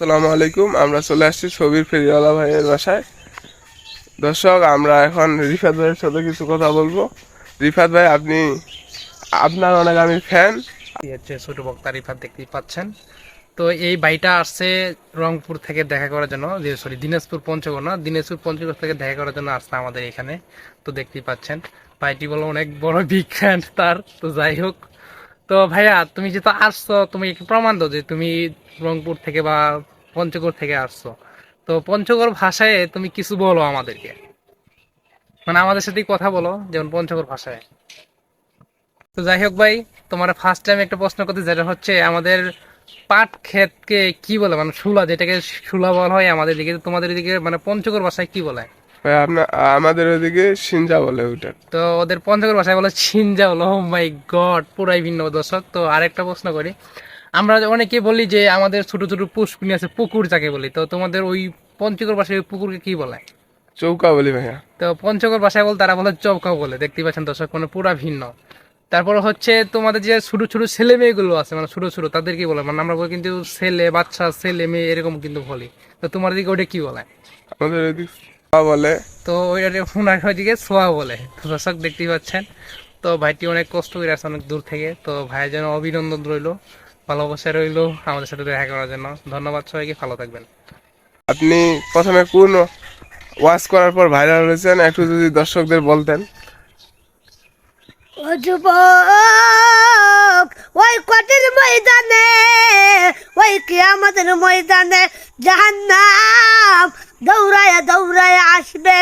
আসসালামু আলাইকুম, আমরা চলে আসছি ছবির ফেরিওয়ালা ভাইয়ের বাসায়। দর্শক, আমরা এখন রিফাত ভাইয়ের সাথে কিছু কথা বলব। রিফাত ভাই, আপনি, আপনার অনেক আমি ফ্যান হচ্ছে ছোট বক্তা রিফাত দেখতেই পাচ্ছেন। তো এই বাড়িটা আসছে রংপুর থেকে দেখা করার জন্য, যে সরি দিনাজপুর পঞ্চগড় দিনাজপুর পঞ্চগড় থেকে দেখা করার জন্য আসছে আমাদের এখানে। তো দেখতেই পাচ্ছেন, ভাইটি বলো অনেক বড় বিগ ফ্যান তার। তো যাই হোক তো ভাইয়া, তুমি যেহেতু আসছো, তুমি প্রমাণ দাও যে তুমি রংপুর থেকে বা পঞ্চগড় থেকে আসছো? তো পঞ্চগড় ভাষায় তুমি কিছু বলো আমাদেরকে। মানে আমাদের সাথে কথা বলো, যেমন পঞ্চগড় ভাষায়। তো যাই হোক ভাই, তোমার ফার্স্ট টাইম একটা প্রশ্ন করতে যেটা হচ্ছে আমাদের পাট ক্ষেতকে কি বলে? মানে শুলা, যেটাকে শুলা বলা হয় আমাদের দিকে, তোমাদের দিকে মানে পঞ্চগড় ভাষায় কি বলে? আমাদের ওইদিকে সিনজা বলে ওইটা। তো ওদের পঞ্চগড় ভাষায় বলে ছিনজা বলো। ও মাই গড পুরাই ভিন্ন দর্শক। তো আরেকটা প্রশ্ন করি। আমরা অনেকে বলি যে আমাদের ছোট ছোট পুষ্পিনী আছে পুকুর যাকে বলি। তো তোমাদের ওই পঞ্চগড় ভাষায় পুকুরকে কি বলে? চৌকা বলি ভাইয়া। তো পঞ্চগড় ভাষায় বল তারা বলে চৌকা বলে। দেখতে পাচ্ছেন দর্শক মানে পুরা ভিন্ন। তারপর হচ্ছে তোমাদের যে ছোট ছোট ছেলে মেয়েগুলো আছে মানে ছোট ছোট তাদের কি বলে? মানে আমরা কিন্তু ছেলে বাচ্চা ছেলে মেয়ে এরকম কিন্তু বলি। তো তোমার দিকে ওটা কি বলে? আমাদের বলে। তো ওইটা ওনার ওইদিকে সোয়া বলে। তো দর্শক দেখতেই পাচ্ছেন। তো ভাইটি অনেক কষ্ট করে আসছে অনেক দূর থেকে। তো ভাইয়ের জন্য অভিনন্দন রইল ভালোবাসা রইল আমাদের সাথে দেখা করার জন্য। ধন্যবাদ সবাইকে ভালো থাকবেন। আপনি প্রথমে কোন ওয়াশ করার পর ভাইরাল হয়েছেন? একটু যদি দর্শকদের বলতেন। ওই কটির ময়দানে ওই কিয়ামতের ময়দানে জাহান্নাম দৌড়ায় দৌড়ায় আসবে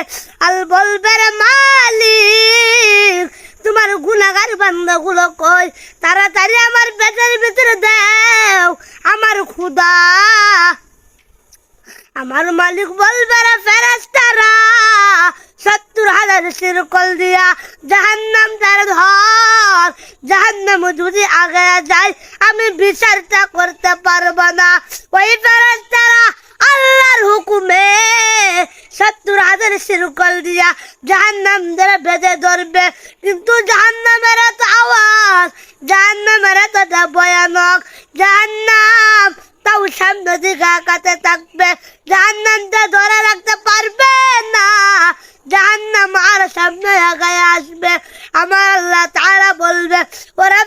আল বলবে মালিক। তোমার গুনাগার বান্দাগুলো কই? তাড়াতাড়ি আমার পেটের ভিতরে দেও। আমার খুদা আমার মালিক বলবে ফেরেস্তারা সত্তর হাজার শিরকল দিয়া জাহান্নাম তার ধর। জাহান্নাম যদি আগে যায়, আমি বিচারটা করতে পারব না। ওই ফেরেস্তারা আল্লাহর হুকুমে সত্তর হাজার শিরকল দিয়া জাহান্নাম ধরে বেঁধে ধরবে। কিন্তু জাহান্নামের এত আওয়াজ, জাহান্নামের এতটা ভয়ানক, জাহান্নাম তাও সামনে দিকে আঁকাতে থাকবে। জাহান্নামটা ধরে রাখতে পারবে না, জাহান্নাম আর সামনে আগায় আসবে। আমার আল্লাহ তারা বলবে, ওরা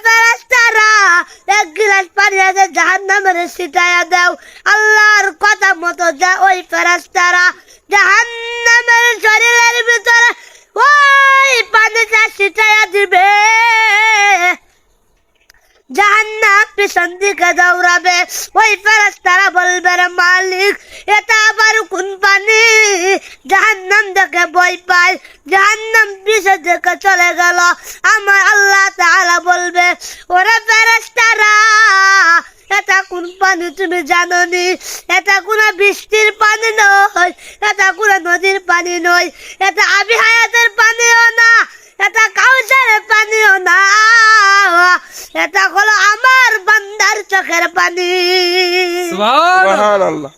তারা এক গিলাস পানি আছে জাহান্নামের সিটাইয়া দাও। আল্লাহর মতো ওই ফেরেস্তারা জাহান্নামের শরীরের ভিতরে ওই পানিটা সিটাইয়া দিবে। জাহান্নাম পিছন দিকে দৌড়াবে। ওই ফেরেস্তারা বলবে, রে মালিক, এটা আবার কোন পানি? জাহান্নাম দেখে বই পায়। জাহান্নাম পিছন দিকে চলে গেল। আমার আল্লাহ তাআলা বলবে, ওরে ফেরেস্তারা এটা কোন পানি তুমি জানো নি এটা কোনো বৃষ্টির পানি নয় এটা কোনো নদীর পানি নয় এটা আবি হায়াতের পানিও না এটা কাউসারের পানিও না এটা হলো আমার বান্দার চোখের পানি। সুবহানাল্লাহ।